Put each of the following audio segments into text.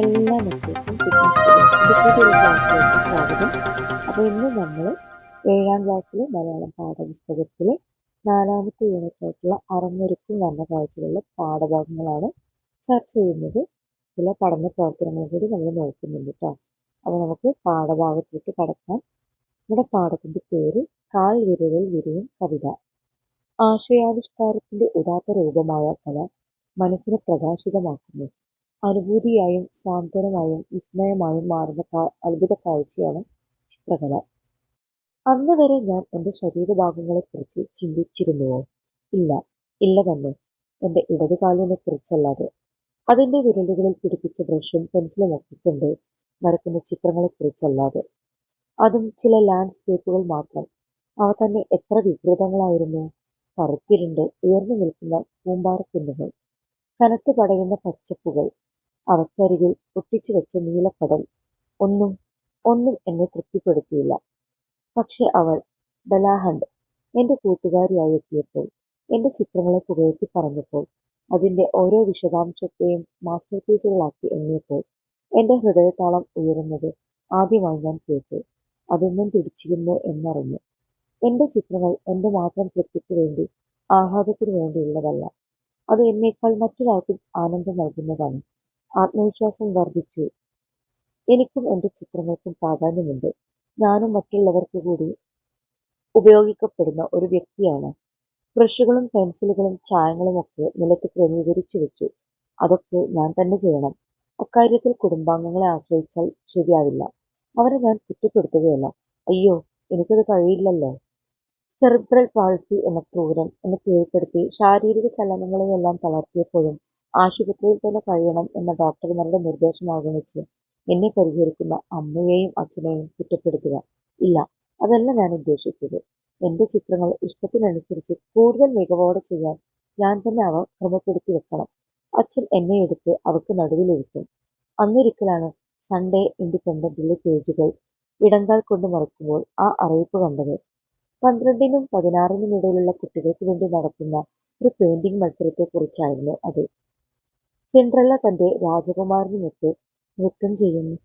എല്ലാ മക്കൾക്കും സ്വാഗതം. അപ്പോൾ ഇന്ന് നമ്മൾ ഏഴാം ക്ലാസ്സിലെ മലയാളം പാഠപുസ്തകത്തിലെ നാലാമത്തെ യൂണിറ്റായിട്ടുള്ള അറഞ്ഞൊരുക്കും വന്ന കാഴ്ചകളിലെ പാഠഭാഗങ്ങളാണ് ചർച്ച ചെയ്യുന്നത്. ചില പഠന പ്രവർത്തനങ്ങളും കൂടി നമ്മൾ നോക്കുന്നുണ്ട് കേട്ടോ അപ്പോൾ നമുക്ക് പാഠഭാഗത്തേക്ക് കടക്കാം. നമ്മുടെ പാഠത്തിന്റെ പേര് കാൽ വിരലിൽ വിരിയും കവിത. ആശയാവിഷ്കാരത്തിന്റെ ഉദാത്ത രൂപമായ കല മനസ്സിനെ പ്രകാശിതമാക്കുന്നു. അനുഭൂതിയായും സാന്ത്വനമായും വിസ്മയമായും മാറുന്ന അത്ഭുത കാഴ്ചയാണ് ചിത്രകല. അന്ന് വരെ ഞാൻ എന്റെ ശരീരഭാഗങ്ങളെക്കുറിച്ച് ചിന്തിച്ചിരുന്നുവോ? ഇല്ല ഇല്ല തന്നെ. എന്റെ ഇടതുകാലിനെ കുറിച്ചല്ലാതെ അതിന്റെ വിരലുകളിൽ പിടിപ്പിച്ച ബ്രഷും പെൻസിലും ഒക്കെ കൊണ്ട് വരക്കുന്ന ചിത്രങ്ങളെക്കുറിച്ചല്ലാതെ. അതും ചില ലാൻഡ്സ്കേപ്പുകൾ മാത്രം. അവ തന്നെ എത്ര വികൃതങ്ങളായിരുന്നു. കറുത്തിരുണ്ട് ഉയർന്നു നിൽക്കുന്ന കൂമ്പാരക്കുന്നുകൾ കനത്തു പടയുന്ന പച്ചപ്പുകൾ അവക്കരികിൽ ഒട്ടിച്ചു വെച്ച നീലക്കടൽ ഒന്നും ഒന്നും എന്നെ തൃപ്തിപ്പെടുത്തിയില്ല. പക്ഷെ അവൾ ഡലാഹണ്ട് എന്റെ കൂട്ടുകാരിയായി എത്തിയപ്പോൾ എന്റെ ചിത്രങ്ങളെ പുകഴ്ത്തി പറഞ്ഞപ്പോൾ അതിന്റെ ഓരോ വിശദാംശത്തെയും മാസ്റ്റർ പീസുകളാക്കി എണ്ണിയപ്പോൾ എന്റെ ഹൃദയതാളം ഉയരുന്നത് ആദ്യമായി ഞാൻ കേട്ടു. അതൊന്നും പിടിച്ചിരുന്നു എന്നറിഞ്ഞു. എന്റെ ചിത്രങ്ങൾ എന്റെ മാത്രം തൃപ്തിക്ക് വേണ്ടി ആഹ്ലാദത്തിന് വേണ്ടിയുള്ളതല്ല അത് എന്നേക്കാൾ മറ്റൊരാൾക്കും ആനന്ദം നൽകുന്നതാണ്. ആത്മവിശ്വാസം വർദ്ധിച്ചു. എനിക്കും എന്റെ ചിത്രങ്ങൾക്കും പ്രാധാന്യമുണ്ട്. ഞാനും മറ്റുള്ളവർക്ക് കൂടി ഉപയോഗിക്കപ്പെടുന്ന ഒരു വ്യക്തിയാണ്. ബ്രഷുകളും പെൻസിലുകളും ചായങ്ങളും ഒക്കെ നിലത്ത് ക്രമീകരിച്ചു വെച്ചു. അതൊക്കെ ഞാൻ തന്നെ ചെയ്യണം. അക്കാര്യത്തിൽ കുടുംബാംഗങ്ങളെ ആശ്രയിച്ചാൽ ശരിയാവില്ല. അവരെ ഞാൻ കുറ്റപ്പെടുത്തുകയല്ല. അയ്യോ എനിക്കത് കഴിയില്ലല്ലോ. സെറിബ്രൽ പാൾസി എന്ന ക്രൂരൻ എന്നെ കീഴ്പ്പെടുത്തി ശാരീരിക ചലനങ്ങളെയെല്ലാം തളർത്തിയപ്പോഴും ആശുപത്രിയിൽ തന്നെ കഴിയണം എന്ന ഡോക്ടർമാരുടെ നിർദ്ദേശം അവഗണിച്ച് എന്നെ പരിചരിക്കുന്ന അമ്മയെയും അച്ഛനെയും കുറ്റപ്പെടുത്തുക. ഇല്ല അതല്ല ഞാൻ ഉദ്ദേശിച്ചത്. എന്റെ ചിത്രങ്ങൾ ഇഷ്ടത്തിനനുസരിച്ച് കൂടുതൽ മികവോടെ ചെയ്യാൻ ഞാൻ തന്നെ അവ ക്രമപ്പെടുത്തി വെക്കണം. അച്ഛൻ എന്നെ എടുത്ത് അവക്ക് നടുവിലിരുത്തും. അന്നൊരിക്കലാണ് സൺഡേ ഇൻഡിപെൻഡന്റിലെ പേജുകൾ ഇടങ്കാൽ കൊണ്ട് മറക്കുമ്പോൾ ആ അറിയിപ്പ് കണ്ടത്. പന്ത്രണ്ടിനും പതിനാറിനും ഇടയിലുള്ള കുട്ടികൾക്ക് വേണ്ടി നടത്തുന്ന ഒരു പെയിന്റിംഗ് മത്സരത്തെക്കുറിച്ചായിരുന്നു അത്. സിൻഡ്രല്ല തന്റെ രാജകുമാരനുമൊത്ത് നൃത്തം ചെയ്യുന്നു.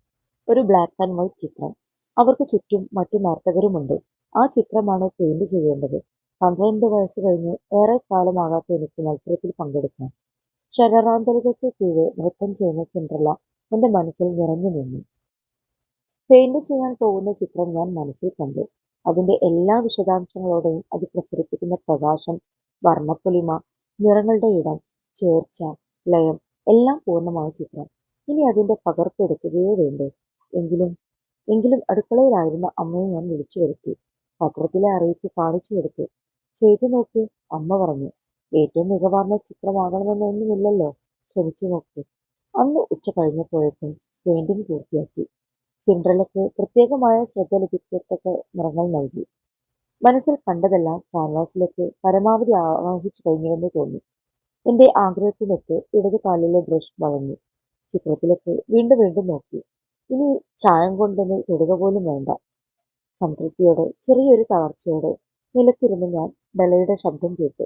ഒരു ബ്ലാക്ക് ആൻഡ് വൈറ്റ് ചിത്രം. അവർക്ക് ചുറ്റും മറ്റു നർത്തകരുമുണ്ട്. ആ ചിത്രമാണ് പെയിന്റ് ചെയ്യേണ്ടത്. പന്ത്രണ്ട് വയസ്സ് കഴിഞ്ഞ് ഏറെ കാലമാകാത്ത എനിക്ക് മത്സരത്തിൽ പങ്കെടുക്കാം. ശരറാന്തരികൾക്ക് കീഴെ നൃത്തം ചെയ്യുന്ന സിൻഡ്രല്ല എന്റെ മനസ്സിൽ നിറഞ്ഞു നിന്നു. പെയിന്റ് ചെയ്യാൻ പോകുന്ന ചിത്രം ഞാൻ മനസ്സിൽ കണ്ടു. അതിന്റെ എല്ലാ വിശദാംശങ്ങളോടെയും അത് പ്രസരിപ്പിക്കുന്ന പ്രകാശം വർണപ്പൊലിമ നിറങ്ങളുടെ ഇടം ചേർച്ച ലയം എല്ലാം പൂർണമായ ചിത്രം. ഇനി അതിന്റെ പകർപ്പ് എടുക്കുകയേ വേണ്ടൂ. എങ്കിലും എങ്കിലും അടുക്കളയിലായിരുന്ന അമ്മയെ ഞാൻ വിളിച്ചു വരുത്തി. പത്രത്തിലെ അറിയിപ്പ് കാണിച്ചു കൊടുത്തു. ചെയ്തു നോക്ക് അമ്മ പറഞ്ഞു ഏറ്റവും മികവാർന്ന ചിത്രമാകണമെന്നൊന്നുമില്ലല്ലോ ശ്രമിച്ചു നോക്ക്. അന്ന് ഉച്ച കഴിഞ്ഞപ്പോഴേക്കും പെയിന്റിംഗ് പൂർത്തിയാക്കി. സിൻഡ്രലയ്ക്ക് പ്രത്യേകമായ ശ്രദ്ധ ലഭിക്കത്തക്ക നിറങ്ങൾ നൽകി. മനസ്സിൽ കണ്ടതെല്ലാം കാൻവാസിലേക്ക് പരമാവധി ആവാഹിച്ചു കഴിഞ്ഞുവെന്ന് തോന്നി. എന്റെ ആഗ്രഹത്തിനൊത്ത് ഇടതു കാലിലെ ബ്രഷ് വളഞ്ഞു. ചിത്രത്തിലേക്ക് വീണ്ടും വീണ്ടും നോക്കി. ഇനി ചായം കൊണ്ടൊന്ന് തൊടുക പോലും വേണ്ട. സംതൃപ്തിയോടെ ചെറിയൊരു തളർച്ചയോടെ നിലത്തിരുന്ന് ഞാൻ ഡലയുടെ ശബ്ദം കേട്ടു.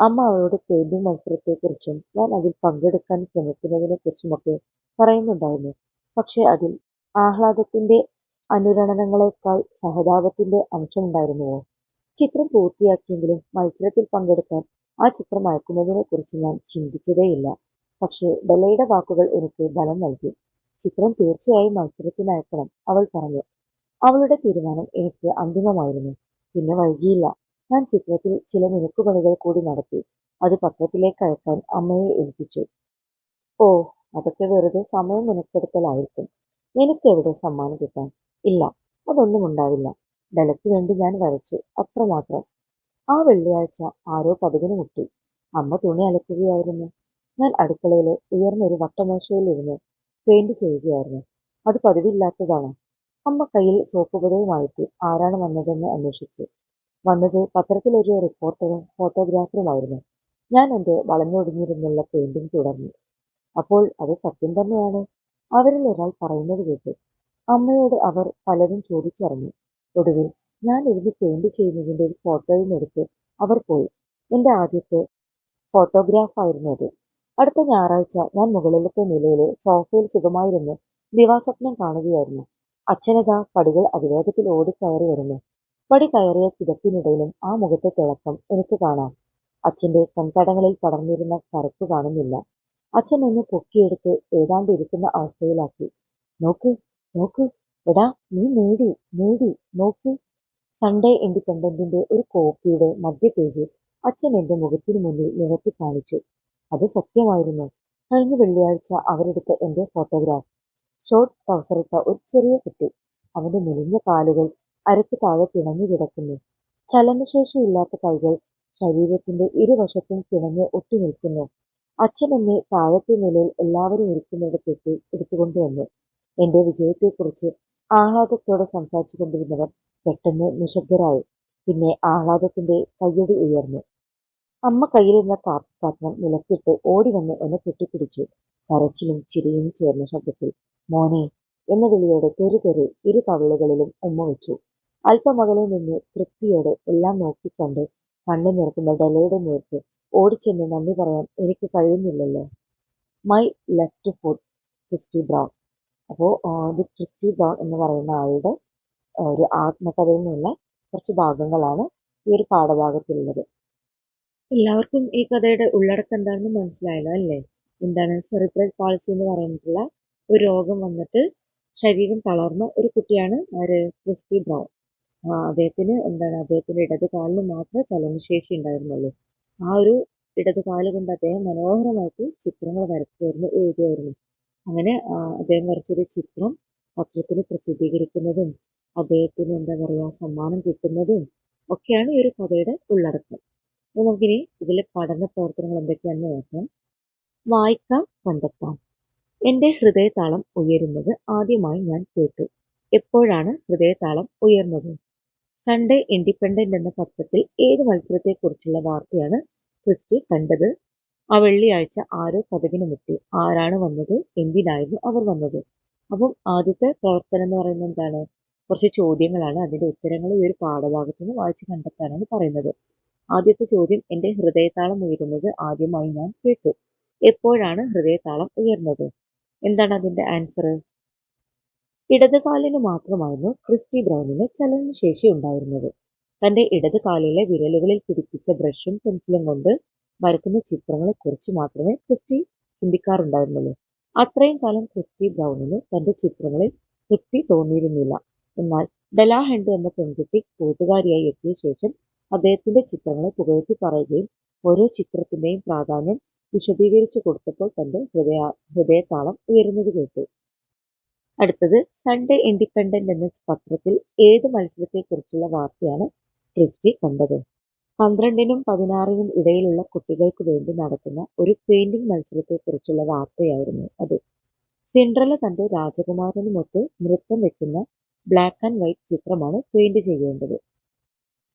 അമ്മ അവളോട് പെയിന്റിംഗ് മത്സരത്തെക്കുറിച്ചും ഞാൻ അതിൽ പങ്കെടുക്കാൻ ശ്രമിക്കുന്നതിനെ കുറിച്ചുമൊക്കെ പറയുന്നുണ്ടായിരുന്നു. പക്ഷേ അതിൽ ആഹ്ലാദത്തിന്റെ അനുരണനങ്ങളെക്കാൾ സഹതാപത്തിന്റെ അംശമുണ്ടായിരുന്നുവോ? ചിത്രം പൂർത്തിയാക്കിയെങ്കിലും മത്സരത്തിൽ പങ്കെടുക്കാൻ ആ ചിത്രം അയക്കുന്നതിനെ കുറിച്ച് ഞാൻ ചിന്തിച്ചതേയില്ല. പക്ഷേ ഡെലയുടെ വാക്കുകൾ എനിക്ക് ബലം നൽകി. ചിത്രം തീർച്ചയായും മത്സരത്തിന് അയക്കണം അവൾ പറഞ്ഞു. അവളുടെ തീരുമാനം എനിക്ക് അന്തിമമായിരുന്നു. പിന്നെ വൈകിയില്ല. ഞാൻ ചിത്രത്തിൽ ചില മിനുക്കുപണികൾ കൂടി നടത്തി. അത് പത്രത്തിലേക്ക് അയക്കാൻ അമ്മയെ ഏൽപ്പിച്ചു. ഓ അതൊക്കെ വെറുതെ സമയം മെനക്കെടുത്തലായിരിക്കും എനിക്കെവിടെ സമ്മാനം കിട്ടാൻ? ഇല്ല അതൊന്നും ഉണ്ടാവില്ല. ഡലയ്ക്ക് വേണ്ടി ഞാൻ വരച്ചു അത്രമാത്രം. ആ വെള്ളിയാഴ്ച ആരോ കടുകിന് മുട്ടി. അമ്മ തുണി അലക്കുകയായിരുന്നു. ഞാൻ അടുക്കളയിലെ ഉയർന്നൊരു വട്ടമേശയിലിരുന്ന് പെയിന്റ് ചെയ്യുകയായിരുന്നു. അത് പതിവില്ലാത്തതാണ്. അമ്മ കയ്യിൽ സോപ്പ് പതയുമായിട്ട് ആരാണ് വന്നതെന്ന് അന്വേഷിച്ചു. വന്നത് പത്രത്തിലൊരു റിപ്പോർട്ടറും ഫോട്ടോഗ്രാഫറുമായിരുന്നു ഞാൻ എന്റെ വളഞ്ഞൊടിഞ്ഞിരുന്നുള്ള പെയിന്റിംഗ് തുടർന്നു. അപ്പോൾ അത് സത്യം തന്നെയാണ്? അവരിൽ ഒരാൾ പറയുന്നത് കേട്ടു. അമ്മയോട് അവർ പലതും ചോദിച്ചറിഞ്ഞു. ഒടുവിൽ ഞാൻ ഇരുന്ന് പെയിന്റ് ചെയ്യുന്നതിന്റെ ഒരു ഫോട്ടോയും എടുത്ത് അവർ പോയി. എന്റെ ആദ്യത്തെ ഫോട്ടോഗ്രാഫ് ആയിരുന്നു അത്. അടുത്ത ഞായറാഴ്ച ഞാൻ മുകളിലത്തെ നിലയിലെ സോഫയിൽ സുഖമായിരുന്ന് ദിവാസ്വപ്നം കാണുകയായിരുന്നു. അച്ഛനതാ പടികൾ അതിവേഗത്തിൽ ഓടിക്കയറി വരുന്നു. പടി കയറിയ കിടപ്പിനിടയിലും ആ മുഖത്തെ തിളക്കം എനിക്ക് കാണാം. അച്ഛന്റെ കൺതടങ്ങളിൽ പടർന്നിരുന്ന കറുപ്പ് കാണുന്നില്ല. അച്ഛൻ എന്നെ പൊക്കിയെടുത്ത് ഏതാണ്ട് ഇരിക്കുന്ന അവസ്ഥയിലാക്കി. നോക്ക് നോക്ക് എടാ നീ നേടി നേടി നോക്ക്. സൺഡേ ഇൻഡിപെൻഡന്റിന്റെ ഒരു കോപ്പിയുടെ മധ്യ പേജ് അച്ഛൻ എന്റെ മുഖത്തിനു മുന്നിൽ നിവർത്തി കാണിച്ചു. അത് സത്യമായിരുന്നു. കഴിഞ്ഞ വെള്ളിയാഴ്ച അവരെടുത്ത എന്റെ ഫോട്ടോഗ്രാഫ് ഷോർട്ട് ട്രൗസറിട്ട ഒരു ചെറിയ കുട്ടി. അവന്റെ മെലിഞ്ഞ കാലുകൾ അരക്ക് താഴെ പിണഞ്ഞു കിടക്കുന്നു. ചലനശേഷിയില്ലാത്ത കൈകൾ ശരീരത്തിന്റെ ഇരുവശത്തും പിണഞ്ഞ് ഒട്ടിനിൽക്കുന്നു അച്ഛൻ എന്നെ താഴത്തെ നിലയിൽ എല്ലാവരും ഇരിക്കുന്നിടത്തേക്ക് എടുത്തുകൊണ്ടുവന്നു എന്റെ വിജയത്തെക്കുറിച്ച് ആഹ്ലാദത്തോടെ സംസാരിച്ചു കൊണ്ടിരുന്നവർ പെട്ടെന്ന് നിശബ്ദരായി. പിന്നെ ആഹ്ലാദത്തിന്റെ കയ്യടി ഉയർന്നു. അമ്മ കയ്യിലിരുന്ന കാപ്പിപ്പാത്രം നിലത്തിട്ട് ഓടി വന്ന് എന്നെ കെട്ടിപ്പിടിച്ചു. കരച്ചിലും ചിരിയും ചേർന്ന ശബ്ദത്തിൽ മോനെ എന്ന വിളിയോടെ തെറി തെറി ഇരു തവളുകളിലും ഉമ്മ വെച്ചു. അല്പമകലെ നിന്ന് തൃപ്തിയോടെ എല്ലാം നോക്കിക്കണ്ട് കണ്ണു നിറക്കുന്ന ഡെലയുടെ നേർക്ക് ഓടിച്ചെന്ന് നന്ദി പറയാൻ എനിക്ക് കഴിയുന്നില്ലല്ലോ. My left foot Christy Brown. അപ്പോൾ ഇത് ക്രിസ്റ്റി ബ്രൗൺ എന്ന് പറയുന്ന ആളുടെ ഒരു ആത്മകഥയിൽ നിന്നുള്ള കുറച്ച് ഭാഗങ്ങളാണ് ഈ ഒരു പാഠഭാഗത്തിലുള്ളത്. എല്ലാവർക്കും ഈ കഥയുടെ ഉള്ളടക്കം എന്താണെന്ന് മനസ്സിലായല്ലോ അല്ലേ? എന്താണ് സെറിബ്രൽ പാൾസി എന്ന് പറയുന്നിട്ടുള്ള ഒരു രോഗം വന്നിട്ട് ശരീരം തളർന്ന ഒരു കുട്ടിയാണ് ആര്? Christy Brown. അദ്ദേഹത്തിന് എന്താണ് അദ്ദേഹത്തിന്റെ ഇടത് കാലിന് മാത്രമേ ചലനശേഷി ഉണ്ടായിരുന്നുള്ളൂ. ആ ഒരു ഇടത് കാൽ കൊണ്ട് അദ്ദേഹം മനോഹരമായിട്ട് ചിത്രങ്ങൾ വരയ്ക്കുമായിരുന്നു എഴുതുമായിരുന്നു അങ്ങനെ അദ്ദേഹം വരച്ചൊരു ചിത്രം പത്രത്തിൽ പ്രസിദ്ധീകരിക്കുന്നതും അദ്ദേഹത്തിന് എന്താ പറയാ സമ്മാനം കിട്ടുന്നതും ഒക്കെയാണ് ഈ ഒരു കഥയുടെ ഉള്ളടക്കം. അപ്പോൾ നമുക്കിനി ഇതിലെ പഠന പ്രവർത്തനങ്ങൾ എന്തൊക്കെയാണെന്ന് നോക്കാം. വായിക്കാം കണ്ടെത്താം. എന്റെ ഹൃദയതാളം ഉയരുന്നത് ആദ്യമായി ഞാൻ കേട്ടു. എപ്പോഴാണ് ഹൃദയതാളം ഉയർന്നത്? സൺഡേ ഇൻഡിപെൻഡന്റ് എന്ന പത്രത്തിൽ ഏത് മത്സരത്തെക്കുറിച്ചുള്ള വാർത്തയാണ് ക്രിസ്റ്റി കണ്ടത്? ആ വെള്ളിയാഴ്ച ആരോ കഥകിന് മുട്ടി. ആരാണ് വന്നത്? എന്തിനായിരുന്നു അവർ വന്നത്? അപ്പം ആദ്യത്തെ പ്രവർത്തനം എന്ന് പറയുന്നത് എന്താണ്? കുറച്ച് ചോദ്യങ്ങളാണ് അതിന്റെ ഉത്തരങ്ങൾ ഈ ഒരു പാഠഭാഗത്ത് നിന്ന് വായിച്ച് കണ്ടെത്താനാണ് പറയുന്നത്. ആദ്യത്തെ ചോദ്യം എന്റെ ഹൃദയതാളം ഉയരുന്നത് ആദ്യമായി ഞാൻ കേട്ടു. എപ്പോഴാണ് ഹൃദയതാളം ഉയർന്നത്? എന്താണ് അതിന്റെ ആൻസർ ഇടത് കാലിന് മാത്രമായിരുന്നു ക്രിസ്റ്റി ബ്രൗണിന് ചലനശേഷി ഉണ്ടായിരുന്നത്. തന്റെ ഇടത് കാലിലെ വിരലുകളിൽ പിടിപ്പിച്ച ബ്രഷും പെൻസിലും കൊണ്ട് വരക്കുന്ന ചിത്രങ്ങളെ കുറിച്ച് മാത്രമേ ക്രിസ്റ്റി ചിന്തിക്കാറുണ്ടായിരുന്നുള്ളൂ. അത്രയും കാലം ക്രിസ്റ്റി ബ്രൗണിന് തന്റെ ചിത്രങ്ങളിൽ തൃപ്തി തോന്നിയിരുന്നില്ല. എന്നാൽ ഡെലാഹെൻഡ് എന്ന പെൺകുട്ടി കൂട്ടുകാരിയായി എത്തിയ ശേഷം അദ്ദേഹത്തിന്റെ ചിത്രങ്ങളെ പുകഴ്ത്തി പറയുകയും ഓരോ ചിത്രത്തിന്റെയും പ്രാധാന്യം വിശദീകരിച്ചു കൊടുത്തപ്പോൾ തന്റെ ഹൃദയ ഹൃദയതാളം ഉയരുന്നത് കേട്ടു. അടുത്തത് സൺഡേ ഇൻഡിപെൻഡന്റ് എന്ന പത്രത്തിൽ ഏത് മത്സരത്തെക്കുറിച്ചുള്ള വാർത്തയാണ് ക്രിസ്റ്റി കണ്ടത്? പന്ത്രണ്ടിനും പതിനാറിനും ഇടയിലുള്ള കുട്ടികൾക്ക് വേണ്ടി നടത്തുന്ന ഒരു പെയിന്റിംഗ് മത്സരത്തെക്കുറിച്ചുള്ള വാർത്തയായിരുന്നു അത്. സിൻഡ്രല തന്റെ രാജകുമാരനുമൊത്ത് നൃത്തം വെക്കുന്ന ബ്ലാക്ക് ആൻഡ് വൈറ്റ് ചിത്രമാണ് പെയിന്റ് ചെയ്യേണ്ടത്.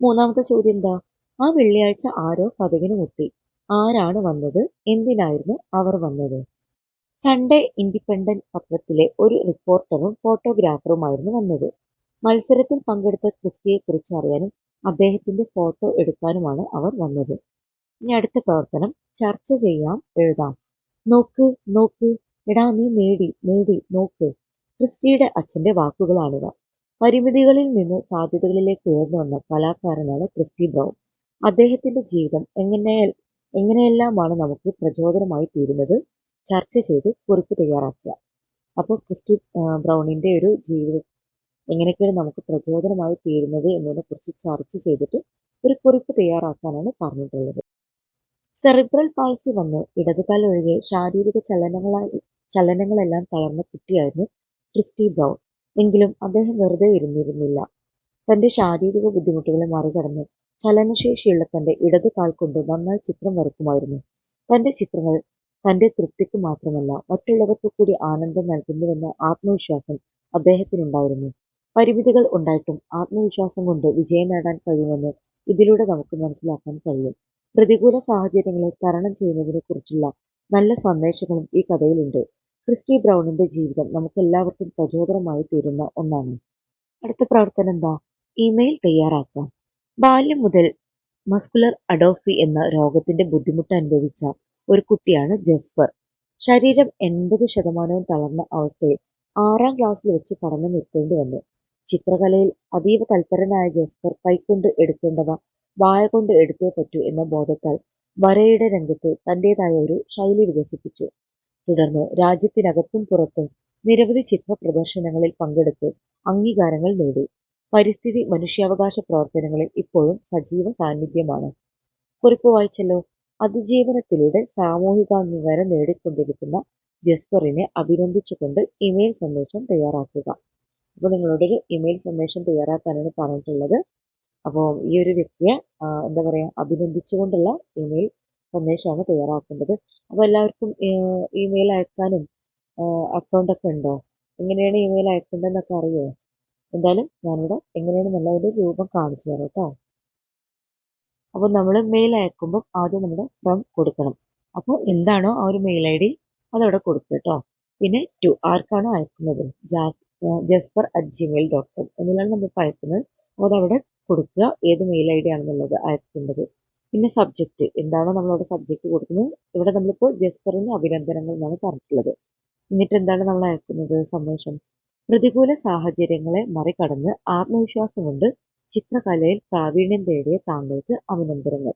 മൂന്നാമത്തെ ചോദ്യം എന്താ? ആ വെള്ളിയാഴ്ച ആരോ കഥകിന് മുട്ടി. ആരാണ് വന്നത്? എന്തിനായിരുന്നു അവർ വന്നത്? സൺഡേ ഇൻഡിപെൻഡന്റ് പത്രത്തിലെ ഒരു റിപ്പോർട്ടറും ഫോട്ടോഗ്രാഫറുമായിരുന്നു വന്നത്. മത്സരത്തിൽ പങ്കെടുത്ത ക്രിസ്റ്റിയെ കുറിച്ച് അറിയാനും അദ്ദേഹത്തിന്റെ ഫോട്ടോ എടുക്കാനുമാണ് അവർ വന്നത്. ഇനി അടുത്ത പ്രവർത്തനം ചർച്ച ചെയ്യാം. എഴുതാം. നോക്ക് നോക്ക്. എടാ നീ നേടി നേടി നോക്ക്. ക്രിസ്റ്റിയുടെ അച്ഛന്റെ വാക്കുകളാണിവ. പരിമിതികളിൽ നിന്ന് സാധ്യതകളിലേക്ക് ഉയർന്നു വന്ന കലാകാരനാണ് ക്രിസ്റ്റി ബ്രൗൺ. അദ്ദേഹത്തിന്റെ ജീവിതം എങ്ങനെ എങ്ങനെയെല്ലാമാണ് നമുക്ക് പ്രചോദനമായി തീരുന്നത്? ചർച്ച ചെയ്ത് കുറിപ്പ് തയ്യാറാക്കുക. അപ്പോൾ ക്രിസ്റ്റി ബ്രൗണിന്റെ ഒരു ജീവിതം എങ്ങനെയൊക്കെയാണ് നമുക്ക് പ്രചോദനമായി തീരുന്നത് എന്നതിനെ കുറിച്ച് ചർച്ച ചെയ്തിട്ട് ഒരു കുറിപ്പ് തയ്യാറാക്കാനാണ് പറഞ്ഞിട്ടുള്ളത്. സെറിബ്രൽ പാൾസി വന്ന് ഇടതുകാൽ ഒഴികെ ശാരീരിക ചലനങ്ങളാൽ ചലനങ്ങളെല്ലാം തളർന്ന കുട്ടിയായിരുന്നു ക്രിസ്റ്റി ബ്രൗൺ. എങ്കിലും അദ്ദേഹം വെറുതെ ഇരുന്നിരുന്നില്ല. തന്റെ ശാരീരിക ബുദ്ധിമുട്ടുകളെ മറികടന്ന് ചലനശേഷിയുള്ള തന്റെ ഇടത് കാൽ കൊണ്ട് നന്നായി ചിത്രം വരയ്ക്കുമായിരുന്നു. തന്റെ ചിത്രങ്ങൾ തന്റെ തൃപ്തിക്ക് മാത്രമല്ല മറ്റുള്ളവർക്ക് കൂടി ആനന്ദം നൽകുന്നുവെന്ന ആത്മവിശ്വാസം അദ്ദേഹത്തിനുണ്ടായിരുന്നു. പരിമിതികൾ ഉണ്ടായിട്ടും ആത്മവിശ്വാസം കൊണ്ട് വിജയം നേടാൻ കഴിയുമെന്ന് ഇതിലൂടെ നമുക്ക് മനസ്സിലാക്കാൻ കഴിയും. പ്രതികൂല സാഹചര്യങ്ങളെ തരണം ചെയ്യുന്നതിനെ കുറിച്ചുള്ള നല്ല സന്ദേശങ്ങളും ഈ കഥയിലുണ്ട്. ക്രിസ്റ്റി ബ്രൗണിന്റെ ജീവിതം നമുക്കെല്ലാവർക്കും പ്രചോദനമായി തീരുന്ന ഒന്നാണ്. അടുത്ത പ്രവർത്തനം എന്താ? ഇമെയിൽ തയ്യാറാക്കാം. ബാല്യം മുതൽ മസ്കുലർ അഡോഫി എന്ന രോഗത്തിന്റെ ബുദ്ധിമുട്ട് അനുഭവിച്ച ഒരു കുട്ടിയാണ് ജസ്ഫർ. ശരീരം എൺപത് ശതമാനവും തളർന്ന അവസ്ഥയിൽ ആറാം ക്ലാസ്സിൽ വെച്ച് പഠനം നിർത്തേണ്ടി വന്നു. ചിത്രകലയിൽ അതീവ തൽപരനായ ജസ്ഫർ കൈക്കൊണ്ട് എടുക്കേണ്ടവ വായ കൊണ്ട് എടുത്തേ പറ്റൂ എന്ന ബോധത്താൽ വരയുടെ രംഗത്ത് തന്റേതായ ഒരു ശൈലി വികസിപ്പിച്ചു. തുടർന്ന് രാജ്യത്തിനകത്തും പുറത്തും നിരവധി ചിത്ര പ്രദർശനങ്ങളിൽ പങ്കെടുത്ത് അംഗീകാരങ്ങൾ നേടി. പരിസ്ഥിതി മനുഷ്യാവകാശ പ്രവർത്തനങ്ങളിൽ ഇപ്പോഴും സജീവ സാന്നിധ്യമാണ്. കുറിപ്പ് വായിച്ചല്ലോ. അതിജീവനത്തിലൂടെ സാമൂഹികാംഗീകാരം നേടിക്കൊണ്ടിരിക്കുന്ന ജസ്പറിനെ അഭിനന്ദിച്ചുകൊണ്ട് ഇമെയിൽ സന്ദേശം തയ്യാറാക്കുക. അപ്പോൾ നിങ്ങളോടൊരു ഇമെയിൽ സന്ദേശം തയ്യാറാക്കാനാണ് പറഞ്ഞിട്ടുള്ളത്. അപ്പോൾ ഈ ഒരു വ്യക്തിയെ എന്താ പറയുക അഭിനന്ദിച്ചുകൊണ്ടുള്ള ഇമെയിൽ സന്ദേശമാണ് തയ്യാറാക്കേണ്ടത്. അപ്പോൾ എല്ലാവർക്കും ഇമെയിൽ അയക്കാനും അക്കൗണ്ട് ഒക്കെ ഉണ്ടോ? എങ്ങനെയാണ് ഇമെയിൽ അയക്കേണ്ടതെന്നൊക്കെ അറിയുമോ എന്തായാലും ഞാനിവിടെ എങ്ങനെയാണ് നല്ലൊരു രൂപം കാണിച്ചു തരാം കേട്ടോ. അപ്പോൾ നമ്മൾ മെയിൽ അയക്കുമ്പോൾ ആദ്യം നമ്മുടെ ഫ്രം കൊടുക്കണം. അപ്പോൾ എന്താണോ ആ ഒരു മെയിൽ ഐ ഡി അതവിടെ കൊടുക്കുക കേട്ടോ. പിന്നെ ടു ആർക്കാണോ അയക്കുന്നത്? Jas Jasper at Gmail dot com എന്നുള്ളതാണ് നമ്മളിപ്പോൾ അയക്കുന്നത്. അപ്പോൾ അതവിടെ കൊടുക്കുക ഏത് മെയിൽ ഐ ഡി ആണെന്നുള്ളത് അയക്കേണ്ടത്. പിന്നെ സബ്ജക്റ്റ് എന്താണോ നമ്മളവിടെ സബ്ജക്റ്റ് കൊടുക്കുന്നത്? ഇവിടെ നമ്മളിപ്പോൾ ജസ്പറിന് അഭിനന്ദനങ്ങൾ എന്നാണ് പറഞ്ഞിട്ടുള്ളത്. എന്നിട്ട് എന്താണ് നമ്മൾ അയക്കുന്നത്? സന്ദേശം. പ്രതികൂല സാഹചര്യങ്ങളെ മറികടന്ന് ആത്മവിശ്വാസം കൊണ്ട് ചിത്രകലയിൽ പ്രാവീണ്യം നേടിയ താങ്കൾക്ക് അഭിനന്ദനങ്ങൾ.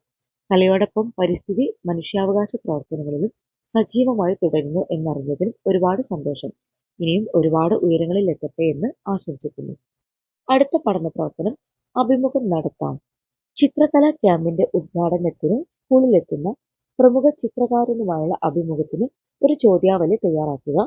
കലയോടൊപ്പം പരിസ്ഥിതി മനുഷ്യാവകാശ പ്രവർത്തനങ്ങളിലും സജീവമായി തുടരുന്നു എന്നറിഞ്ഞതിൽ ഒരുപാട് സന്തോഷം. ഇനിയും ഒരുപാട് ഉയരങ്ങളിൽ എത്തട്ടെ എന്ന് ആശംസിക്കുന്നു. അടുത്ത പഠന പ്രവർത്തനം അഭിമുഖം നടത്താം. ചിത്രകലാ ക്യാമ്പിന്റെ ഉദ്ഘാടനത്തിന് സ്കൂളിലെത്തുന്ന പ്രമുഖ ചിത്രകാരനുമായുള്ള അഭിമുഖത്തിന് ഒരു ചോദ്യാവലി തയ്യാറാക്കുക.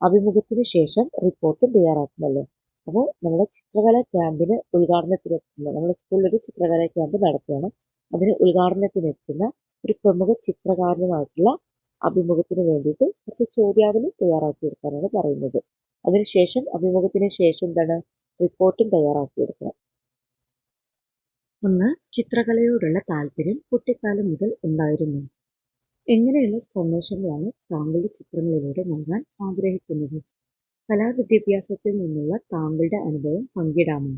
അഭിമുഖത്തിന് ശേഷം റിപ്പോർട്ടും തയ്യാറാക്കുമല്ലോ. അപ്പോൾ നമ്മുടെ ചിത്രകലാ ക്യാമ്പിന് ഉദ്ഘാടനത്തിനെത്തുന്ന നമ്മുടെ സ്കൂളിലൊരു ചിത്രകലാ ക്യാമ്പ് നടത്തുകയാണ്. അതിന് ഉദ്ഘാടനത്തിനെത്തുന്ന ഒരു പ്രമുഖ ചിത്രകാരനുമായിട്ടുള്ള അഭിമുഖത്തിന് വേണ്ടിയിട്ട് കുറച്ച് ചോദ്യാവലി തയ്യാറാക്കിയെടുക്കാനാണ് പറയുന്നത്. അതിനുശേഷം അഭിമുഖത്തിന് ശേഷം എന്താണ്? റിപ്പോർട്ടും തയ്യാറാക്കിയെടുക്കണം. ഒന്ന് ചിത്രകലയോടുള്ള താല്പര്യം കുട്ടിക്കാലം മുതൽ ഉണ്ടായിരുന്നു. എങ്ങനെയുള്ള സന്ദേശങ്ങളാണ് താങ്കളുടെ ചിത്രങ്ങളിലൂടെ നൽകാൻ ആഗ്രഹിക്കുന്നത്? കലാവിദ്യാഭ്യാസത്തിൽ നിന്നുള്ള താങ്കളുടെ അനുഭവം പങ്കിടാമോ?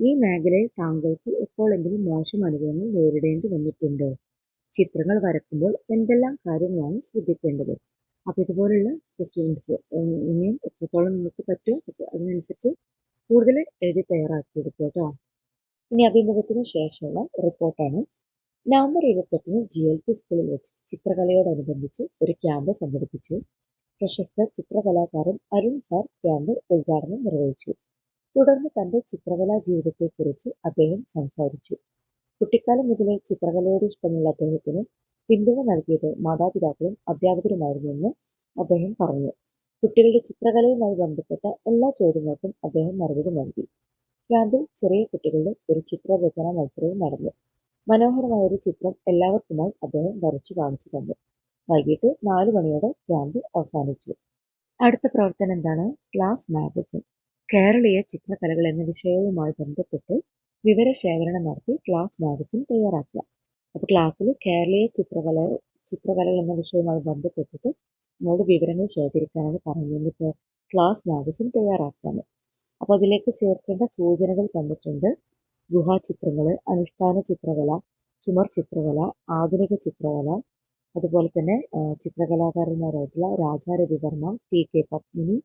ഈ മേഖലയിൽ താങ്കൾക്ക് എപ്പോഴെങ്കിലും മോശം അനുഭവങ്ങൾ നേരിടേണ്ടി വന്നിട്ടുണ്ടോ? ചിത്രങ്ങൾ വരക്കുമ്പോൾ എന്തെല്ലാം കാര്യങ്ങളാണ് ശ്രദ്ധിക്കേണ്ടത്? അപ്പോൾ ഇതുപോലുള്ള ക്വസ്റ്റ്യൻസ് ഇനിയും എത്രത്തോളം നിങ്ങൾക്ക് പറ്റുമോ അതിനനുസരിച്ച് കൂടുതൽ എഴുതി തയ്യാറാക്കിയെടുക്കുക കേട്ടോ. ഇനി അഭിമുഖത്തിന് ശേഷമുള്ള റിപ്പോർട്ടാണ്. നവംബർ ഇരുപത്തെട്ടിന് ജി എൽ പി സ്കൂളിൽ വെച്ച് ചിത്രകലയോടനുബന്ധിച്ച് ഒരു ക്യാമ്പ് സംഘടിപ്പിച്ചു. പ്രശസ്ത ചിത്രകലാകാരൻ അരുൺ സാർ ക്യാമ്പ് ഉദ്ഘാടനം നിർവഹിച്ചു. തുടർന്ന് തന്റെ ചിത്രകലാ ജീവിതത്തെക്കുറിച്ച് അദ്ദേഹം സംസാരിച്ചു. കുട്ടിക്കാലം മുതലേ ചിത്രകലയോട് ഇഷ്ടമുള്ള അദ്ദേഹത്തിന് പിന്തുണ നൽകിയത് മാതാപിതാക്കളും അധ്യാപകരുമായിരുന്നുവെന്ന് അദ്ദേഹം പറഞ്ഞു. കുട്ടികളുടെ ചിത്രകലയുമായി ബന്ധപ്പെട്ട എല്ലാ ചോദ്യങ്ങൾക്കും അദ്ദേഹം മറുപടി നൽകി. ക്യാമ്പിൽ ചെറിയ കുട്ടികളുടെ ഒരു ചിത്രരചന മത്സരവും നടന്നു. മനോഹരമായ ഒരു ചിത്രം എല്ലാവർക്കുമായി അദ്ദേഹം വരച്ചു കാണിച്ചു തന്നു. വൈകിട്ട് നാലു മണിയോടെ ക്യാമ്പ് അവസാനിച്ചു. അടുത്ത പ്രവർത്തനം എന്താണ്? Class magazine. കേരളീയ ചിത്രകലകൾ എന്ന വിഷയവുമായി ബന്ധപ്പെട്ട് വിവരശേഖരണം നടത്തി ക്ലാസ് മാഗസിൻ തയ്യാറാക്കുക. അപ്പോൾ ക്ലാസ്സിൽ കേരളീയ ചിത്രകല ചിത്രകലകൾ എന്ന വിഷയവുമായി ബന്ധപ്പെട്ടിട്ട് നമ്മളോട് വിവരങ്ങൾ ശേഖരിക്കാനാണ് പറഞ്ഞിരുന്നത് ക്ലാസ് മാഗസിൻ തയ്യാറാക്കാണ് അപ്പോൾ അതിലേക്ക് ചേർക്കേണ്ട സൂചനകൾ തന്നിട്ടുണ്ട്. ഗുഹാചിത്രങ്ങൾ അനുഷ്ഠാന ചിത്രകല ചുമർ ചിത്രകല ആധുനിക ചിത്രകല അതുപോലെ തന്നെ ചിത്രകലാകാരന്മാരായിട്ടുള്ള Raja Ravi Varma T K Padmini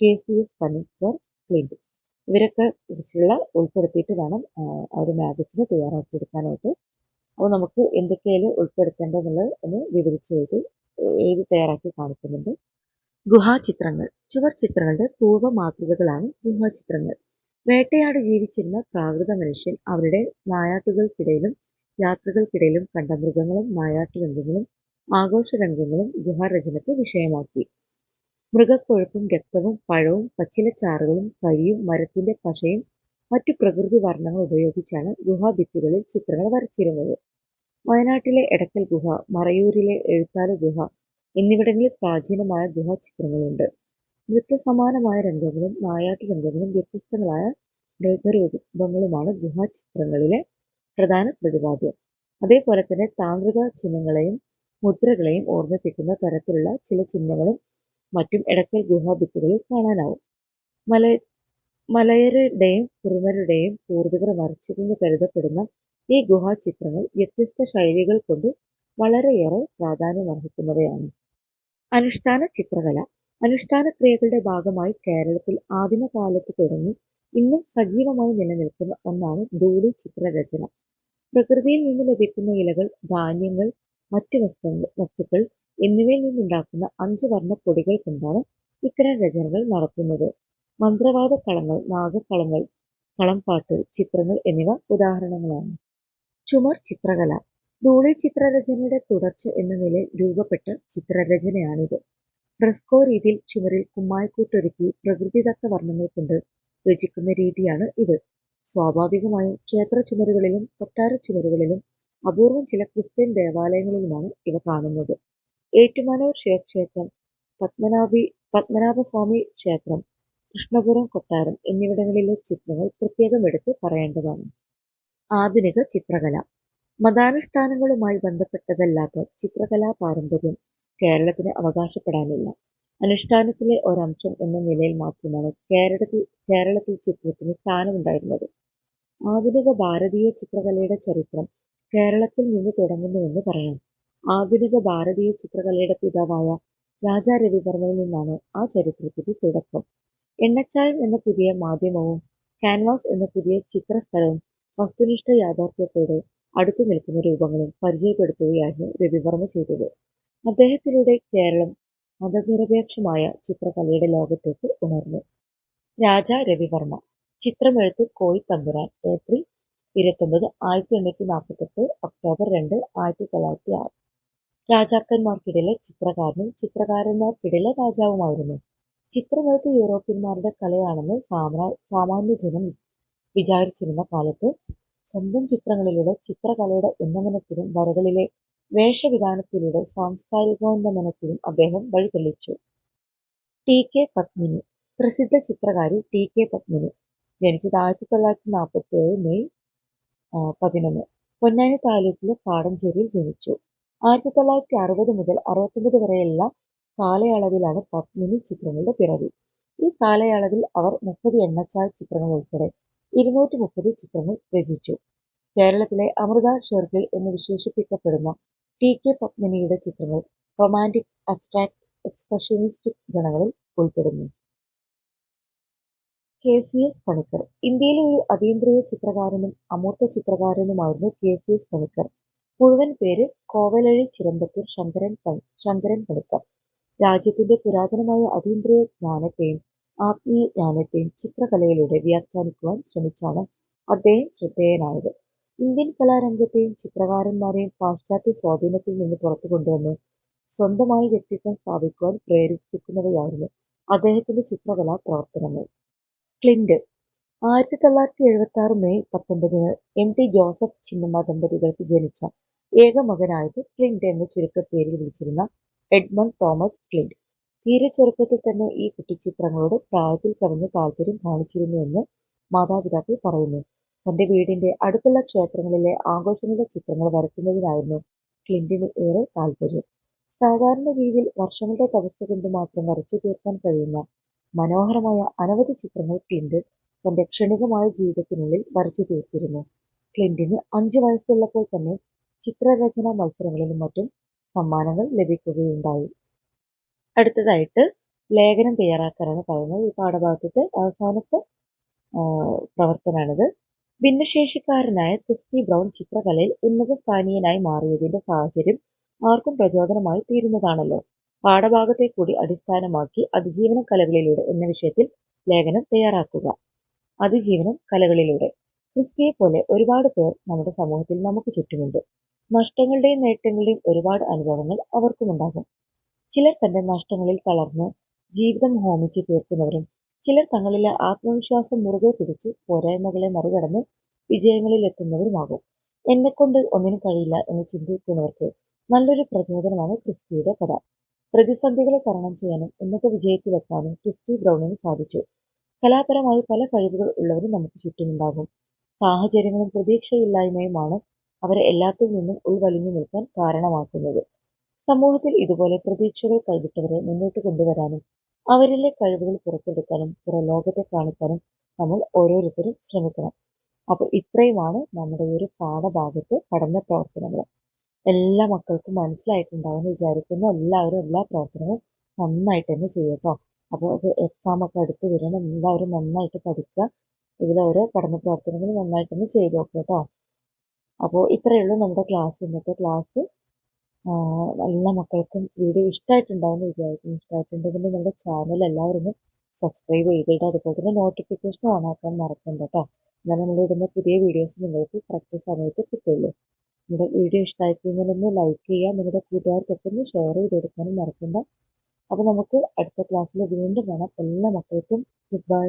K C S പനീശ്വർ ക്ലിൻഡ് ഇവരൊക്കെ കുറിച്ചുള്ള ഉൾപ്പെടുത്തിയിട്ട് വേണം ആ ഒരു മാഗസിന് തയ്യാറാക്കിയെടുക്കാനായിട്ട് അപ്പോൾ നമുക്ക് എന്തൊക്കെയാണ് ഉൾപ്പെടുത്തേണ്ടതെന്നുള്ളത് ഒന്ന് വിവരിച്ച് എഴുതി എഴുതി തയ്യാറാക്കി കാണിക്കുന്നുണ്ട്. ഗുഹാചിത്രങ്ങൾ. ചുവർ ചിത്രങ്ങളുടെ പൂർവ മാതൃകകളാണ് ഗുഹാചിത്രങ്ങൾ. വേട്ടയാട് ജീവിച്ചിരുന്ന പ്രാകൃത മനുഷ്യൻ അവരുടെ നായാട്ടുകൾക്കിടയിലും യാത്രകൾക്കിടയിലും കണ്ട മൃഗങ്ങളും നായാട്ടുരംഗങ്ങളും ആഘോഷരംഗങ്ങളും ഗുഹാരചനയ്ക്ക് വിഷയമാക്കി. മൃഗക്കൊഴുപ്പും രക്തവും പഴവും പച്ചിലച്ചാറുകളും കരിയും മരത്തിന്റെ പശയും മറ്റു പ്രകൃതി വർണങ്ങൾ ഉപയോഗിച്ചാണ് ഗുഹാഭിത്തികളിൽ ചിത്രങ്ങൾ വരച്ചിരുന്നത്. വയനാട്ടിലെ എടക്കൽ ഗുഹ മറയൂരിലെ എഴുത്താല ഗുഹ എന്നിവിടങ്ങളിൽ പ്രാചീനമായ ഗുഹാചിത്രങ്ങളുണ്ട്. നൃത്തസമാനമായ രംഗങ്ങളും നായാട്ടു രംഗങ്ങളും വ്യത്യസ്തങ്ങളായ രൂപങ്ങളുമാണ് ഗുഹാചിത്രങ്ങളിലെ പ്രധാന പ്രതിപാദ്യം. അതേപോലെ തന്നെ താന്ത്രിക ചിഹ്നങ്ങളെയും മുദ്രകളെയും ഓർമ്മിപ്പിക്കുന്ന തരത്തിലുള്ള ചില ചിഹ്നങ്ങളും മറ്റും എടക്കൽ ഗുഹാഭിത്തികളിൽ കാണാനാവും. മല മലയരുടെയും കുറുമരുടെയും പൂർവികർ വരച്ചതെന്ന് കരുതപ്പെടുന്ന ഈ ഗുഹാചിത്രങ്ങൾ വ്യത്യസ്ത ശൈലികൾ കൊണ്ട് വളരെയേറെ പ്രാധാന്യമർഹിക്കുന്നവയാണ്. അനുഷ്ഠാന ചിത്രകല അനുഷ്ഠാന ക്രിയകളുടെ ഭാഗമായി കേരളത്തിൽ ആദിമകാലത്ത് തുടങ്ങി ഇന്നും സജീവമായി നിലനിൽക്കുന്ന ഒന്നാണ് ധൂളി ചിത്രരചന. പ്രകൃതിയിൽ നിന്ന് ലഭിക്കുന്ന ഇലകൾ, ധാന്യങ്ങൾ, മറ്റ് വസ്തുക്കൾ എന്നിവയിൽ നിന്നുണ്ടാക്കുന്ന അഞ്ച് വർണപ്പൊടികൾ കൊണ്ടാണ് ഇത്തരം രചനകൾ നടത്തുന്നത്. മന്ത്രവാദ കളങ്ങൾ, നാഗക്കളങ്ങൾ, കളംപാട്ട്, ചിത്രങ്ങൾ എന്നിവ ഉദാഹരണങ്ങളാണ്. ചുമർ ചിത്രകല ധൂളി ചിത്രരചനയുടെ തുടർച്ച എന്ന നിലയിൽ രൂപപ്പെട്ട ചിത്രരചനയാണിത്. ഫ്രസ്കോ രീതിയിൽ ചുമരിൽ കുമ്മായക്കൂട്ടൊരുക്കി പ്രകൃതിദത്ത വർണങ്ങൾ കൊണ്ട് രചിക്കുന്ന രീതിയാണ് ഇത്. സ്വാഭാവികമായും ക്ഷേത്ര ചുമരുകളിലും കൊട്ടാര ചുമരുകളിലും അപൂർവം ചില ക്രിസ്ത്യൻ ദേവാലയങ്ങളിലുമാണ് ഇവ കാണുന്നത്. ഏറ്റുമാനൂർ ശിവക്ഷേത്രം, പത്മനാഭസ്വാമി ക്ഷേത്രം, കൃഷ്ണപുരം കൊട്ടാരം എന്നിവിടങ്ങളിലെ ചിത്രങ്ങൾ പ്രത്യേകം എടുത്ത് പറയേണ്ടതാണ്. ആധുനിക ചിത്രകല മതാനുഷ്ഠാനങ്ങളുമായി ബന്ധപ്പെട്ടതല്ലാത്ത ചിത്രകലാ പാരമ്പര്യം കേരളത്തിന് അവകാശപ്പെടാനില്ല. അനുഷ്ഠാനത്തിലെ ഒരംശം എന്ന നിലയിൽ മാത്രമാണ് കേരളത്തിൽ കേരളത്തിൽ ചിത്രത്തിന് സ്ഥാനമുണ്ടായിരുന്നത്. ആധുനിക ഭാരതീയ ചിത്രകലയുടെ ചരിത്രം കേരളത്തിൽ നിന്ന് തുടങ്ങുന്നുവെന്ന് പറയാം. ആധുനിക ഭാരതീയ ചിത്രകലയുടെ പിതാവായ രാജാ രവിവർമ്മയിൽ നിന്നാണ് ആ ചരിത്രത്തിന് തുടക്കം. എണ്ണച്ചായം എന്ന പുതിയ മാധ്യമവും കാൻവാസ് എന്ന പുതിയ ചിത്രസ്ഥലവും വസ്തുനിഷ്ഠ യാഥാർത്ഥ്യത്തോട് അടുത്തുനിൽക്കുന്ന രൂപങ്ങളും പരിചയപ്പെടുത്തുകയായിരുന്നു രവിവർമ്മ ചെയ്തത്. അദ്ദേഹത്തിലൂടെ കേരളം മതനിരപേക്ഷമായ ചിത്രകലയുടെ ലോകത്തേക്ക് ഉണർന്നു. രാജാ രവിവർമ്മ ചിത്രമെഴുത്ത് കോയി തമ്പുരാൻ ഏപ്രിൽ ഇരുപത്തൊമ്പത് ആയിരത്തിഎണ്ണൂറ്റിനാല്പത്തെട്ട് ഒക്ടോബർ രണ്ട് ആയിരത്തി തൊള്ളായിരത്തി ആറ് രാജാക്കന്മാർക്കിടയിലെ ചിത്രകാരനും ചിത്രകാരന്മാർക്കിടയിലെ രാജാവുമായിരുന്നു. ചിത്രമെഴുത്ത് യൂറോപ്യന്മാരുടെ കലയാണെന്ന് സാമാന്യ ജനം വിചാരിച്ചിരുന്ന കാലത്ത് സ്വന്തം ചിത്രങ്ങളിലൂടെ ചിത്രകലയുടെ ഉന്നമനത്തിനും വരകളിലെ വേഷവിധാനത്തിലൂടെ സാംസ്കാരികോന്നമനത്തിനും അദ്ദേഹം വഴിതെളിച്ചു. ടി. കെ. പത്മിനി പ്രസിദ്ധ ചിത്രകാരി ടി. കെ. പത്മിനി ജനിച്ചത് ആയിരത്തി തൊള്ളായിരത്തി നാൽപ്പത്തിയേഴ് മെയ് പതിനൊന്ന് പൊന്നാനി താലൂക്കിലെ പാടഞ്ചേരിയിൽ ജനിച്ചു. ആയിരത്തി തൊള്ളായിരത്തി അറുപത് മുതൽ അറുപത്തൊമ്പത് വരെയുള്ള കാലയളവിലാണ് പത്മിനി ചിത്രങ്ങളുടെ പിറവി. ഈ കാലയളവിൽ അവർ മുപ്പത് എണ്ണച്ചായ ചിത്രങ്ങൾ ഉൾപ്പെടെ ഇരുന്നൂറ്റിമുപ്പത് ചിത്രങ്ങൾ രചിച്ചു. കേരളത്തിലെ അമൃത ഷെർഗിൽ എന്ന് വിശേഷിപ്പിക്കപ്പെടുന്ന ടി. കെ. പത്മിനിയുടെ ചിത്രങ്ങൾ റൊമാന്റിക്, അബ്സ്ട്രാക്ട്, എക്സ്പ്രഷനിസ്റ്റിക് ഗണങ്ങളിൽ ഉൾപ്പെടുന്നു. കെ. സി. എസ്. പണിക്കർ ഇന്ത്യയിലെ ഒരു അതീന്ദ്രിയ ചിത്രകാരനും അമൂർത്ത ചിത്രകാരനുമായിരുന്നു കെ. സി. എസ്. പണിക്കർ. മുഴുവൻ പേര് കോവലഴി ചിറമ്പത്തൂർ ശങ്കരൻ പണിക്കർ. രാജ്യത്തിന്റെ പുരാതനമായ അതീന്ദ്രിയ ജ്ഞാനത്തെയും ആത്മീയ ജ്ഞാനത്തെയും ചിത്രകലയിലൂടെ വ്യാഖ്യാനിക്കുവാൻ ശ്രമിച്ചാണ് അദ്ദേഹം ശ്രദ്ധേയനായത്. ഇന്ത്യൻ കലാരംഗത്തെയും ചിത്രകാരന്മാരെയും പാശ്ചാത്യ സ്വാധീനത്തിൽ നിന്ന് പുറത്തുകൊണ്ടുവന്ന് സ്വന്തമായി വ്യക്തിത്വം സ്ഥാപിക്കുവാൻ പ്രേരിപ്പിക്കുന്നവയായിരുന്നു അദ്ദേഹത്തിന്റെ ചിത്രകലാ പ്രവർത്തനങ്ങൾ. ക്ലിന്റ് ആറ് മെയ് പത്തൊമ്പതിന് എം. ടി. ജോസഫ് ചിന്നമ്മ ദമ്പതികൾക്ക് ജനിച്ച ഏക മകനായത് ക്ലിന്റ് എന്ന ചുരുക്കപ്പേരിൽ വിളിച്ചിരുന്ന എഡ്മണ്ട് തോമസ് ക്ലിന്റ്. തീരെ ചെറുപ്പത്തിൽ തന്നെ ഈ കുട്ടി ചിത്രങ്ങളോട് പ്രായത്തിൽ കവിഞ്ഞ താല്പര്യം കാണിച്ചിരുന്നു എന്ന് മാതാപിതാക്കൾ പറയുന്നു. തന്റെ വീടിന്റെ അടുത്തുള്ള ക്ഷേത്രങ്ങളിലെ ആഘോഷങ്ങളുടെ ചിത്രങ്ങൾ വരയ്ക്കുന്നതിനായിരുന്നു ക്ലിന്റിന് ഏറെ താല്പര്യം. സാധാരണ രീതിയിൽ വർഷങ്ങളുടെ തപസ് കൊണ്ട് മാത്രം വരച്ചു തീർക്കാൻ കഴിയുന്ന മനോഹരമായ അനവധി ചിത്രങ്ങൾ ക്ലിന്റ് തന്റെ ക്ഷണികമായ ജീവിതത്തിനുള്ളിൽ വരച്ചു തീർത്തിരുന്നു ക്ലിന്റിന് അഞ്ചു വയസ്സുള്ളപ്പോൾ തന്നെ ചിത്രരചനാ മത്സരങ്ങളിലും മറ്റും സമ്മാനങ്ങൾ ലഭിക്കുകയുണ്ടായി. അടുത്തതായിട്ട് ലേഖനം തയ്യാറാക്കാനാണ് പറയുന്നത്. ഈ പാഠഭാഗത്തെ അവസാനത്തെ പ്രവർത്തനമാണിത്. ഭിന്നശേഷിക്കാരനായ ക്രിസ്റ്റി ബ്രൗൺ ചിത്രകലയിൽ ഉന്നത സ്ഥാനീയനായി മാറിയതിന്റെ സാഹചര്യം ആർക്കും പ്രചോദനമായി തീരുന്നതാണല്ലോ. പാഠഭാഗത്തെ കൂടി അടിസ്ഥാനമാക്കി അതിജീവനം കലകളിലൂടെ എന്ന വിഷയത്തിൽ ലേഖനം തയ്യാറാക്കുക. അതിജീവനം കലകളിലൂടെ ക്രിസ്റ്റിയെ പോലെ ഒരുപാട് പേർ നമ്മുടെ സമൂഹത്തിൽ നമുക്ക് ചുറ്റുമുണ്ട്. നഷ്ടങ്ങളുടെയും നേട്ടങ്ങളുടെയും ഒരുപാട് അനുഭവങ്ങൾ അവർക്കുമുണ്ടാകും. ചിലർ തന്റെ നഷ്ടങ്ങളിൽ തളർന്ന് ജീവിതം ഹോമിച്ച് തീർക്കുന്നവരും ചിലർ തങ്ങളിലെ ആത്മവിശ്വാസം മുറുകെ പിടിച്ച് പോരായ്മകളെ മറികടന്ന് വിജയങ്ങളിൽ എത്തുന്നവരുമാകും എന്നെക്കൊണ്ട് ഒന്നിനും കഴിയില്ല എന്ന് ചിന്തിക്കുന്നവർക്ക് നല്ലൊരു പ്രചോദനമാണ് ക്രിസ്റ്റിയുടെ കഥ. പ്രതിസന്ധികളെ തരണം ചെയ്യാനും ഉന്നത വിജയത്തിലെത്താനും ക്രിസ്റ്റി ബ്രൗണിന് സാധിച്ചു. കലാപരമായി പല കഴിവുകൾ ഉള്ളവരും നമുക്ക് ചുറ്റുമുണ്ടാകും. സാഹചര്യങ്ങളും പ്രതീക്ഷയില്ലായ്മയുമാണ് അവരെ എല്ലാത്തിൽ നിന്നും ഉൾവലിഞ്ഞു നിൽക്കാൻ കാരണമാക്കുന്നത്. സമൂഹത്തിൽ ഇതുപോലെ പ്രതീക്ഷകൾ കൈവിട്ടവരെ മുന്നോട്ട് കൊണ്ടുവരാനും അവരിലെ കഴിവുകൾ പുറത്തെടുക്കാനും പുറം ലോകത്തെ കാണിക്കാനും നമ്മൾ ഓരോരുത്തരും ശ്രമിക്കണം. അപ്പൊ ഇത്രയുമാണ് നമ്മുടെ ഈ ഒരു പാഠഭാഗത്ത് പഠന പ്രവർത്തനങ്ങൾ. എല്ലാ മക്കൾക്കും മനസ്സിലായിട്ടുണ്ടാവുമെന്ന് വിചാരിക്കുന്ന. എല്ലാവരും എല്ലാ പ്രവർത്തനവും നന്നായിട്ട് തന്നെ ചെയ്യട്ടോ അപ്പൊ അപ്പോൾ എക്സാം ഒക്കെ അടുത്ത് വരണം എല്ലാവരും നന്നായിട്ട് പഠിക്കുക. ഇതിൽ ഓരോ പഠന പ്രവർത്തനങ്ങൾ നന്നായിട്ട് തന്നെ ചെയ്ത് നോക്കുക കേട്ടോ അപ്പോൾ ഇത്രയേ ഉള്ളൂ നമ്മുടെ ക്ലാസ്. ഇന്നത്തെ ക്ലാസ് എല്ലാ മക്കൾക്കും വീഡിയോ ഇഷ്ടമായിട്ടുണ്ടാവുമെന്ന് വിചാരിക്കുന്നു. ഇഷ്ടമായിട്ടുണ്ടെങ്കിൽ നമ്മുടെ ചാനൽ എല്ലാവരും സബ്സ്ക്രൈബ് ചെയ്തിട്ട് അതുപോലെ തന്നെ നോട്ടിഫിക്കേഷൻ ഓൺ ആക്കാൻ മറക്കണ്ട കേട്ടോ എന്നാലും നമ്മൾ ഇടുന്ന പുതിയ വീഡിയോസ് നിങ്ങൾക്ക് കറക്റ്റ് സമയത്ത് കിട്ടുള്ളൂ. നിങ്ങളുടെ വീഡിയോ ഇഷ്ടമായിട്ടുണ്ടെങ്കിൽ ലൈക്ക് ചെയ്യുക നിങ്ങളുടെ കൂട്ടുകാർക്കൊക്കെ ഷെയർ ചെയ്ത് കൊടുക്കാനും മറക്കണ്ട. അപ്പോൾ നമുക്ക് അടുത്ത ക്ലാസ്സിൽ വീണ്ടും കാണാം. എല്ലാ മക്കൾക്കും ഗുഡ് ബൈ